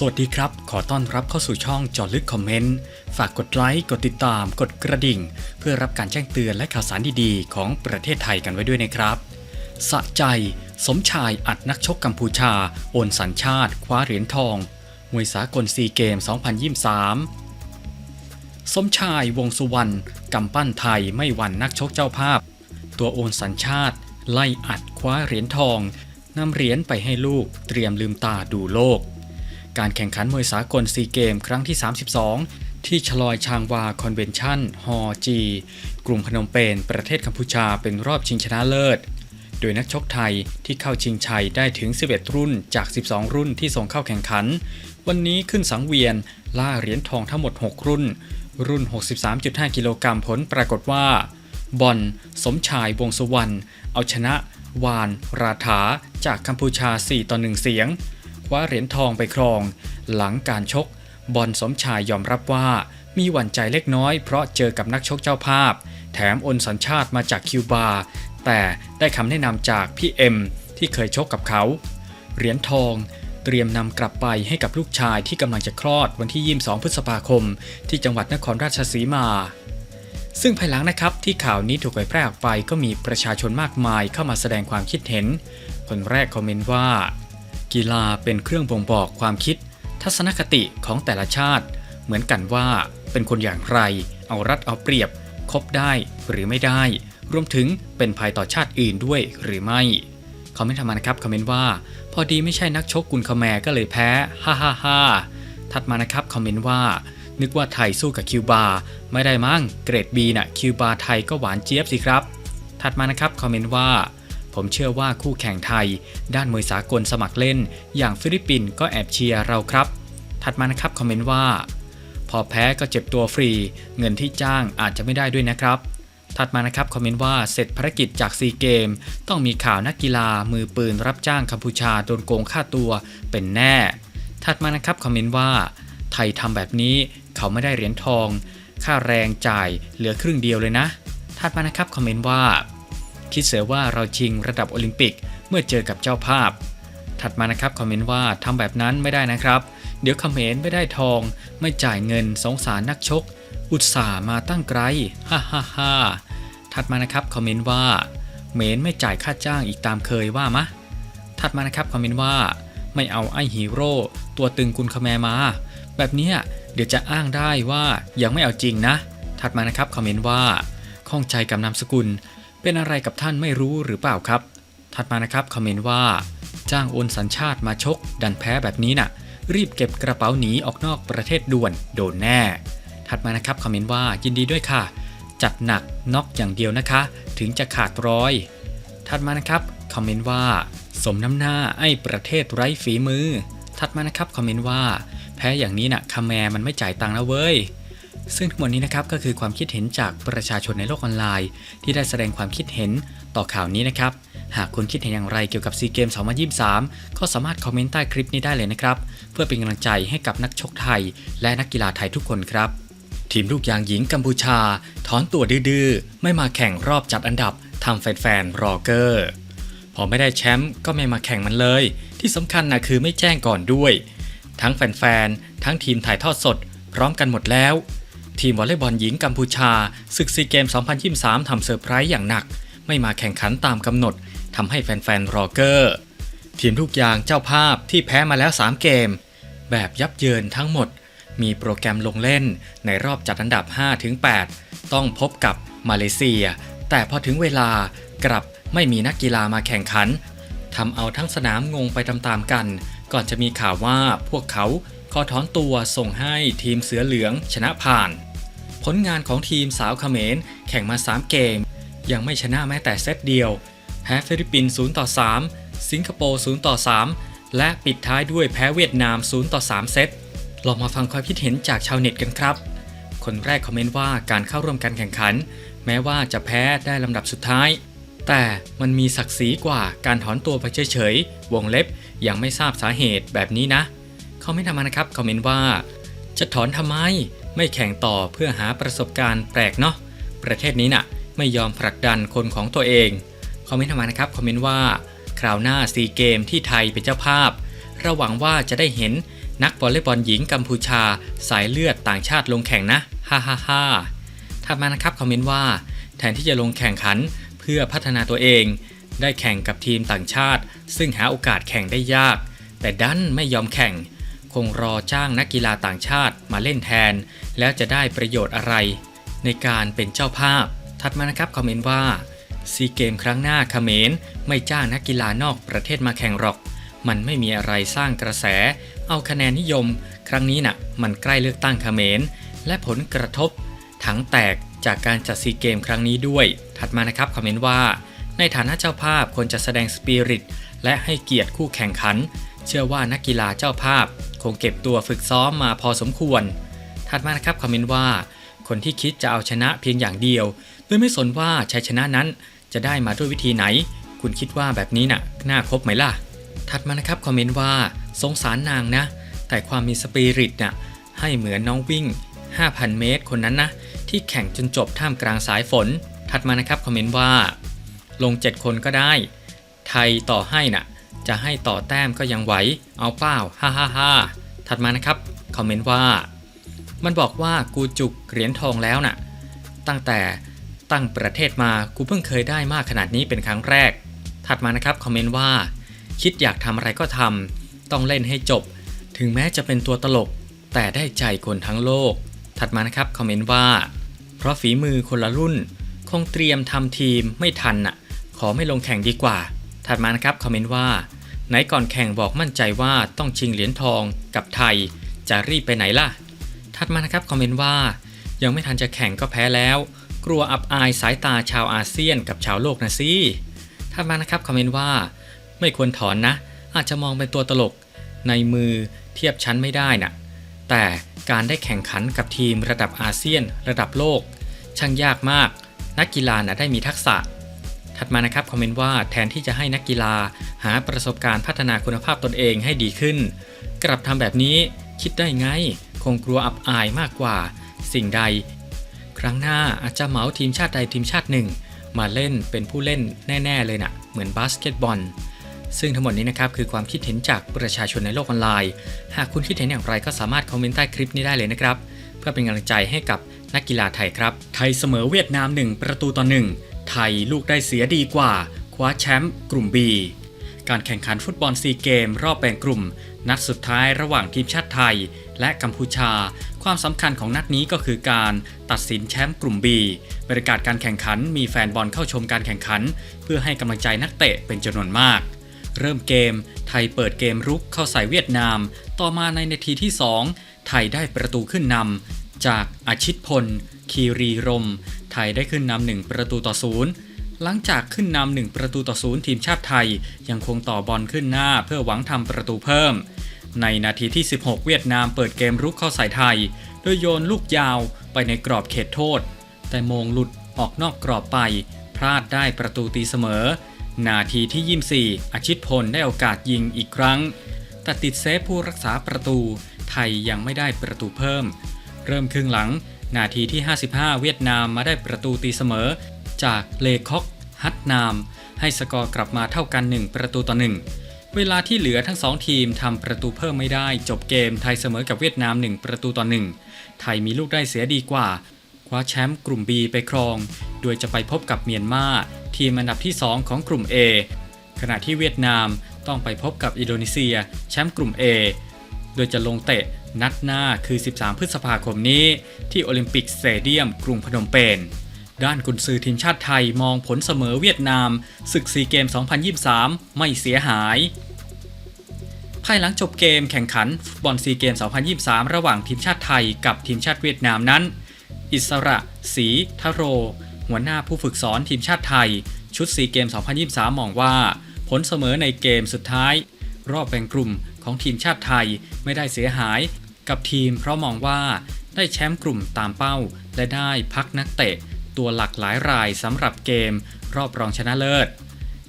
สวัสดีครับ ขอต้อนรับเข้าสู่ช่องจอลึกคอมเมนต์ ฝากกดไลค์ กดติดตาม กดกระดิ่ง เพื่อรับการแจ้งเตือนและข่าวสารดีๆ ของประเทศไทยกันไว้ด้วยนะครับ สะใจ สมชายอัดนักชกกัมพูชา โอนสัญชาติ คว้าเหรียญทอง มวยสากลซีเกม 2023 สมชายวงสุวรรณกำปั้นไทยไม่หวั่นนักชกเจ้าภาพ ตัวโอนสัญชาติ ไล่อัดคว้าเหรียญทองนำเหรียญไปให้ลูกเตรียมลืมตาดูโลก การแข่งขันมวยสากลซีเกมครั้งที่ 32 ที่ชลอยชางวาคอนเวนชั่นฮอจีกรุงพนมเปญประเทศกัมพูชาเป็นรอบชิงชนะเลิศ โดยนักชกไทยที่เข้าชิงชัยได้ถึง 11 รุ่นจาก 12 รุ่นที่ส่งเข้าแข่งขัน วันนี้ขึ้นสังเวียนล่าเหรียญทองทั้งหมด 6 รุ่น รุ่น 63.5 กิโลกรัมผลปรากฏว่าบอลสมชายวงสุวรรณเอาชนะวาน ราถาจากกัมพูชา 4 ต่อ 1 เสียง คว้าเหรียญทองไปครอง หลังการชก บอลสมชายยอมรับว่ามีหวั่นใจเล็กน้อยเพราะเจอกับนักชกเจ้าภาพ แถมอนสัญชาติมาจากคิวบา แต่ได้คำแนะนำจากพี่เอ็มที่เคยชกกับเขา เหรียญทองเตรียมนำกลับไปให้กับลูกชายที่กำลังจะคลอดวันที่ 22 พฤษภาคม ที่จังหวัดนครราชสีมา ซึ่งภายหลังนะครับที่ข่าวนี้ถูกเผยแพร่ออกไปก็มีประชาชนมากมายเข้ามาแสดงความคิดเห็น คนแรกคอมเมนต์ว่า กีฬาเป็นเครื่องบ่งบอกความคิด ทัศนคติของแต่ละชาติ เหมือนกันว่าเป็นคนอย่างไร เอารัดเอาเปรียบ คบได้หรือไม่ได้ รวมถึงเป็นภัยต่อชาติอื่นด้วยหรือไม่คอมเมนต์ทำมานะครับคอมเมนต์ว่า พอดีไม่ใช่นักชกกุลคแมก็เลยแพ้ฮ่าฮ่าฮ่าถัดมานะครับคอมเมนต์ว่า นึกว่าไทยสู้กับคิวบาไม่ได้มั้งเกรด B น่ะคิวบาไทยก็หวานเจี๊ยบสิครับ ถัดมานะครับคอมเมนต์ว่า ผมเชื่อว่าคู่แข่งไทย ด้านมวยสากลสมัครเล่น อย่างฟิลิปปินส์ก็แอบเชียร์เราครับ ถัดมานะครับคอมเมนต์ว่า พอแพ้ก็เจ็บตัวฟรี เงินที่จ้างอาจจะไม่ได้ด้วยนะครับถัดมานะครับคอมเมนต์ว่าเสร็จภารกิจจากซีเกม ต้องมีข่าวนักกีฬามือปืนรับจ้างกัมพูชาโดนโกงค่าตัวเป็นแน่ ถัดมานะครับคอมเมนต์ว่า ไทยทำแบบนี้เขาไม่ได้เหรียญทอง ค่าแรงจ่ายเหลือครึ่งเดียวเลยนะ ถัดมานะครับคอมเมนต์ว่า คิดเสียว่าเราชิงระดับโอลิมปิกเมื่อเจอกับเจ้าภาพ ถัดมานะครับคอมเมนต์ว่าทำแบบนั้นไม่ได้นะครับ เดี๋ยวเขมรไม่ได้ทอง ไม่จ่ายเงินสงสารนักชก อุตส่าห์มาตั้งไกลฮ่าฮ่าฮ่าถัดมานะครับคอมเมนต์ว่าเมนไม่จ่ายค่าจ้างอีกตามเคยว่ามะ ถัดมานะครับคอมเมนต์ว่าไม่เอาไอ้ฮีโร่ตัวตึงกุลคแมมา แบบนี้เดี๋ยวจะอ้างได้ว่ายังไม่เอาจริงนะ ถัดมานะครับคอมเมนต์ว่าข้องใจกับนามสกุล เป็นอะไรกับท่านไม่รู้หรือเปล่าครับ ถัดมานะครับคอมเมนต์ว่า จ้างโอนสัญชาติมาชก ดันแพ้แบบนี้น่ะ รีบเก็บกระเป๋าหนีออกนอกประเทศด่วนโดนแน่ ถัดมานะครับคอมเมนต์ว่ายินดีด้วยค่ะ จัดหนักน็อกอย่างเดียวนะคะ ถึงจะขาดร้อย ถัดมานะครับคอมเมนต์ว่า สมน้ำหน้าไอ้ประเทศไร้ฝีมือ ถัดมานะครับคอมเมนต์ว่า แพ้อย่างนี้น่ะคาแมมันไม่จ่ายตังค์นะเว้ย ซึ่งทั้งหมดนี้นะครับก็คือความคิดเห็นจากประชาชนในโลกออนไลน์ ที่ได้แสดงความคิดเห็นต่อข่าวนี้นะครับ หากคุณคิดเห็นอย่างไรเกี่ยวกับซีเกม2023 ก็สามารถคอมเมนต์ใต้คลิปนี้ได้เลยนะครับ เพื่อเป็นกำลังใจให้กับนักชกไทย และนักกีฬาไทยทุกคนครับ ทีมลูกยางหญิงกัมพูชา ถอนตัวดื้อๆไม่มาแข่งรอบจัดอันดับทำแฟนๆรอเกอร์พอไม่ได้แชมป์ก็ไม่มาแข่งมันเลย ที่สำคัญนะคือไม่แจ้งก่อนด้วย ทั้งแฟนๆทั้งทีมถ่ายทอดสด พร้อมกันหมดแล้ว ทีมวอลเลย์บอลหญิงกัมพูชาศึกซีเกม 2023 ทำเซอร์ไพรส์อย่างหนัก ไม่มาแข่งขันตามกำหนดทำให้แฟนๆรอเกอร์ ทีมทุกอย่างเจ้าภาพที่แพ้มาแล้ว 3 เกม แบบยับเยินทั้งหมด มีโปรแกรมลงเล่นในรอบจัดอันดับ 5-8 ต้องพบกับมาเลเซีย แต่พอถึงเวลากลับไม่มีนักกีฬามาแข่งขันทำเอาทั้งสนามงงไปตามๆกัน ก่อนจะมีข่าวว่าพวกเขาขอถอนตัวส่งให้ทีมเสือเหลืองชนะผ่าน ผลงานของทีมสาวเขมร แข่งมา 3 เกม ยังไม่ชนะแม้แต่เซตเดียวแพ้ฟิลิปปินส์0ต่อ3 สิงคโปร์0ต่อ3 และปิดท้ายด้วยแพ้เวียดนาม0ต่อ3 เซตลองมาฟังความคิดเห็นจากชาวเน็ตกันครับ คนแรกคอมเมนต์ว่าการเข้าร่วมการแข่งขัน แม้ว่าจะแพ้ได้ลำดับสุดท้าย แต่มันมีศักดิ์ศรีกว่าการถอนตัวไปเฉยๆ วงเล็บยังไม่ทราบสาเหตุแบบนี้นะ เขาไม่ทำนะครับคอมเมนต์ว่า จะถอนทำไม ไม่แข่งต่อเพื่อหาประสบการณ์แปลกเนาะประเทศนี้น่ะไม่ยอมผลักดันคนของตัวเองคอมเมนต์ทำมานะครับคอมเมนต์ว่าคราวหน้าซีเกมที่ไทยเป็นเจ้าภาพเราหวังว่าจะได้เห็นนักวอลเลย์บอลหญิงกัมพูชา สายเลือดต่างชาติลงแข่งนะฮ่าฮ่าฮ่าถัดมานะครับคอมเมนต์ว่า แทนที่จะลงแข่งขันเพื่อพัฒนาตัวเอง ได้แข่งกับทีมต่างชาติ ซึ่งหาโอกาสแข่งได้ยาก แต่ดันไม่ยอมแข่ง คงรอจ้างนักกีฬาต่างชาติมาเล่นแทน แล้วจะได้ประโยชน์อะไร ในการเป็นเจ้าภาพ ถัดมานะครับคอมเมนต์ว่าซีเกมครั้งหน้าเขมรไม่จ้างนักกีฬานอกประเทศมาแข่งหรอก มันไม่มีอะไรสร้างกระแส เอาคะแนนนิยม ครั้งนี้น่ะ มันใกล้เลือกตั้งเขมรและผลกระทบ ถังแตกจากการจัดซีเกมครั้งนี้ด้วย ถัดมานะครับคอมเมนต์ว่า ในฐานะเจ้าภาพควรจะแสดงสปิริตและให้เกียรติคู่แข่งขัน เชื่อว่านักกีฬาเจ้าภาพ งเก็บตัวฝึกซ้อมมาพอสมควร ถัดมานะครับคอมเมนต์ว่า คนที่คิดจะเอาชนะเพียงอย่างเดียว โดยไม่สนว่าชัยชนะนั้นจะได้มาด้วยวิธีไหน คุณคิดว่าแบบนี้น่ะน่าคบไหมล่ะ ถัดมานะครับคอมเมนต์ว่าสงสารนางนะ แต่ความมีสปิริตน่ะให้เหมือนน้องวิ่ง 5,000 เมตร คนนั้นนะที่แข่งจนจบท่ามกลางสายฝน ถัดมานะครับคอมเมนต์ว่า ลง 7 คนก็ได้ ไทยต่อให้น่ะ จะให้ต่อแต้มก็ยังไหว เอาเปล่าฮ่าฮ่าฮ่าถัดมานะครับ คอมเมนต์ว่า มันบอกว่ากูจุกเหรียญทองแล้วน่ะ ตั้งแต่ตั้งประเทศมากูเพิ่งเคยได้มากขนาดนี้เป็นครั้งแรก ถัดมานะครับ คอมเมนต์ว่า คิดอยากทำอะไรก็ทำต้องเล่นให้จบ ถึงแม้จะเป็นตัวตลก แต่ได้ใจคนทั้งโลก ถัดมานะครับ คอมเมนต์ว่า เพราะฝีมือคนละรุ่น คงเตรียมทำทีมไม่ทันน่ะ ขอไม่ลงแข่งดีกว่า ถัดมานะครับ คอมเมนต์ว่า ไหนก่อนแข่งบอกมั่นใจว่าต้องชิงเหรียญทองกับไทย จะรีบไปไหนล่ะถัดมานะครับคอมเมนต์ว่า ยังไม่ทันจะแข่งก็แพ้แล้ว กลัวอับอายสายตาชาวอาเซียนกับชาวโลกนะสิถัดมานะครับคอมเมนต์ว่า ไม่ควรถอนนะ อาจจะมองเป็นตัวตลก ในมือเทียบชั้นไม่ได้น่ะแต่การได้แข่งขันกับทีมระดับอาเซียน ระดับโลก ช่างยากมาก นักกีฬานะได้มีทักษะ ถัดมานะครับคอมเมนต์ว่าแทนที่จะให้นักกีฬาหาประสบการณ์พัฒนาคุณภาพตนเองให้ดีขึ้น กลับทำแบบนี้คิดได้ไง คงกลัวอับอายมากกว่า สิ่งใด ครั้งหน้าอาจจะเหมาทีมชาติใดทีมชาติหนึ่ง มาเล่นเป็นผู้เล่นแน่ ๆ เลยนะ่ะ เหมือนบาสเกตบอลซึ่งทั้งหมดนี้นะครับคือความคิดเห็นจากประชาชนในโลกออนไลน์ หากคุณคิดเห็นอย่างไรก็สามารถคอมเมนต์ใต้คลิปนี้ได้เลยนะครับ เพื่อเป็นกำลังใจให้กับนักกีฬาไทยครับ ไทยเสมอเวียดนาม 1 ประตูต่อ1 ไทยลูกได้เสียดีกว่า คว้าแชมป์กลุ่ม B การแข่งขันฟุตบอลซีเกม รอบแบ่งกลุ่ม นัดสุดท้ายระหว่างทีมชาติไทย และกัมพูชา ความสำคัญของนัดนี้ก็คือการตัดสินแชมป์กลุ่ม B บรรยากาศการแข่งขันมีแฟนบอลเข้าชมการแข่งขัน เพื่อให้กำลังใจนักเตะเป็นจำนวนมากเริ่มเกม ไทยเปิดเกมรุกเข้าใส่เวียดนาม ต่อมาในนาทีที่ 2 ไทยได้ประตูขึ้นนำจากอาชิตพล คีรีรม ไทยได้ขึ้นนำหนึ่งประตูต่อศูนย์หลังจากขึ้นนำหนึ่งประตูต่อศูนย์ทีมชาติไทย ยังคงต่อบอลขึ้นหน้าเพื่อหวังทำประตูเพิ่ม ในนาทีที่ 16 เวียดนามเปิดเกมรุกเข้าใส่ไทย โดยโยนลูกยาวไปในกรอบเขตโทษ แต่โมงหลุดออกนอกกรอบไป พลาดได้ประตูตีเสมอ นาทีที่ 24 อาชิตพลได้โอกาสยิงอีกครั้ง แต่ติดเซฟผู้รักษาประตู ไทยยังไม่ได้ประตูเพิ่ม เริ่มครึ่งหลัง นาทีที่ 55 เวียดนามมาได้ประตูตีเสมอ จากเลคอกฮัตนาม ให้สกอร์กลับมาเท่ากัน 1 ประตูต่อ 1 เวลาที่เหลือทั้ง 2 ทีมทำประตูเพิ่มไม่ได้ จบเกมไทยเสมอกับเวียดนาม 1 ประตูต่อ 1 ไทยมีลูกได้เสียดีกว่า คว้าแชมป์กลุ่ม B ไปครอง โดยจะไปพบกับเมียนมาทีมอันดับที่ 2 ของกลุ่ม A ขณะที่เวียดนามต้องไปพบกับอินโดนีเซีย แชมป์กลุ่ม A โดยจะลงเตะนัดหน้าคือ 13 พฤษภาคมนี้ ที่โอลิมปิกสเตเดียมกรุงพนมเปญด้านกุนซือทีมชาติไทยมองผลเสมอเวียดนามศึกซีเกม 2023 ไม่เสียหาย ภายหลังจบเกมแข่งขันฟุตบอลซีเกม 2023 ระหว่างทีมชาติไทยกับทีมชาติเวียดนามนั้น อิสระศรีทโร หัวหน้าผู้ฝึกสอนทีมชาติไทย ชุดซีเกม 2023 มองว่า ผลเสมอในเกมสุดท้าย รอบแบ่งกลุ่ม ของทีมชาติไทยไม่ได้เสียหายกับทีมเพราะมองว่าได้แชมป์กลุ่มตามเป้า และได้พักนักเตะ ตัวหลักหลายรายสำหรับเกม รอบรองชนะเลิศ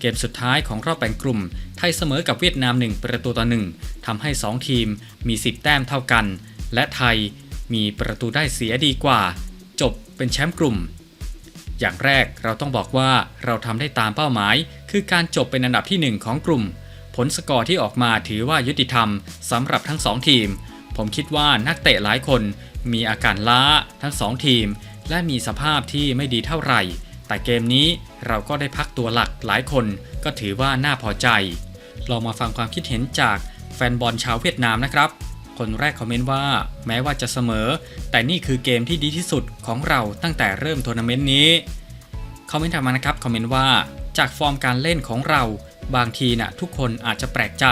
เกมสุดท้ายของรอบแบ่งกลุ่ม ไทยเสมอกับเวียดนาม 1 ประตูต่อ1ทำให้ 2 ทีมมี 10 แต้มเท่ากัน และไทยมีประตูได้เสียดีกว่า จบเป็นแชมป์กลุ่ม อย่างแรกเราต้องบอกว่าเราทำได้ตามเป้าหมาย คือการจบเป็นอันดับที่ 1 ของกลุ่ม ผลสกอร์ที่ออกมาถือว่ายุติธรรมสำหรับทั้งสองทีม ผมคิดว่านักเตะหลายคนมีอาการล้าทั้งสองทีม และมีสภาพที่ไม่ดีเท่าไหร่ แต่เกมนี้เราก็ได้พักตัวหลักหลายคนก็ถือว่าน่าพอใจ ลองมาฟังความคิดเห็นจากแฟนบอลชาวเวียดนามนะครับ คนแรกคอมเมนต์ว่า แม้ว่าจะเสมอ แต่นี่คือเกมที่ดีที่สุดของเราตั้งแต่เริ่มทัวร์นาเมนต์นี้คอมเมนต์ถัดมานะครับคอมเมนต์ว่าจากฟอร์มการเล่นของเรา บางทีนะ่ะทุกคนอาจจะแปลกใจ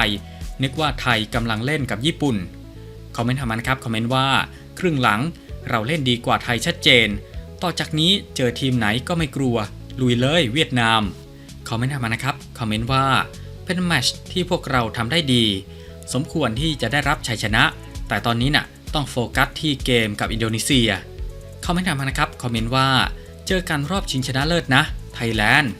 นึกว่าไทยกำลังเล่นกับญี่ปุ่น คอมเมนต์ถัดมานครับ คอมเมนต์ว่า ครึ่งหลังเราเล่นดีกว่าไทยชัดเจน ต่อจากนี้เจอทีมไหนก็ไม่กลัว ลุยเลยเวียดนาม คอมเมนต์ถัดมานะครับ คอมเมนต์ว่า เป็นแมตชที่พวกเราทำได้ดี สมควรที่จะได้รับชัยชนะ แต่ตอนนี้น่ะต้องโฟกัสที่เกมกับอินโดนีเซีย คอมเมนต์ถัดมานะครับ คอมเมนต์ว่า เจอกันรอบชิงชนะเลิศนะ ไทยแลนด์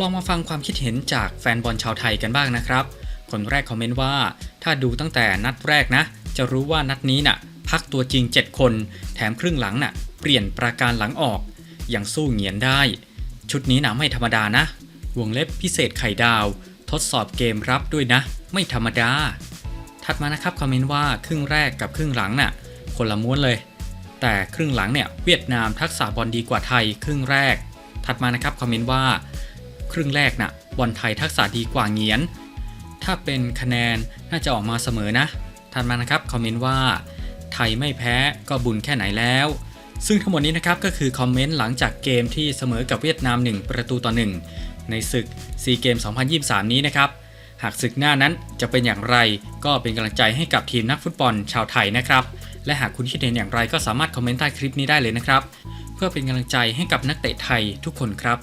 ลองมาฟังความคิดเห็นจากแฟนบอลชาวไทยกันบ้างนะครับ คนแรกคอมเมนต์ว่า ถ้าดูตั้งแต่นัดแรกนะ จะรู้ว่านัดนี้น่ะ พักตัวจริง 7 คน แถมครึ่งหลังน่ะ เปลี่ยนประการหลังออกยังสู้เหงียนได้ ชุดนี้นะไม่ธรรมดานะ วงเล็บพิเศษไข่ดาว ทดสอบเกมรับด้วยนะ ไม่ธรรมดา ถัดมานะครับคอมเมนต์ว่าครึ่งแรกกับครึ่งหลังน่ะ คนละม้วนเลย แต่ครึ่งหลังเนี่ยเวียดนามทักษะบอลดีกว่าไทยครึ่งแรก ถัดมานะครับคอมเมนต์ว่า ครึ่งแรกน่ะบอลไทยทักษะดีกว่าเงียน ถ้าเป็นคะแนนน่าจะออกมาเสมอนะถัดมานะครับคอมเมนต์ว่า ไทยไม่แพ้ก็บุญแค่ไหนแล้ว ซึ่งทั้งหมดนี้นะครับก็คือคอมเมนต์หลังจากเกมที่เสมอกับเวียดนาม 1 ประตูต่อ 1 ในศึกซีเกม 2023 นี้นะครับหากศึกหน้านั้นจะเป็นอย่างไรก็เป็นกำลังใจให้กับทีมนักฟุตบอลชาวไทยนะครับ และหากคุณคิดเห็นอย่างไรก็สามารถคอมเมนต์ใต้คลิปนี้ได้เลยนะครับ เพื่อเป็นกำลังใจให้กับนักเตะไทยทุกคนครับ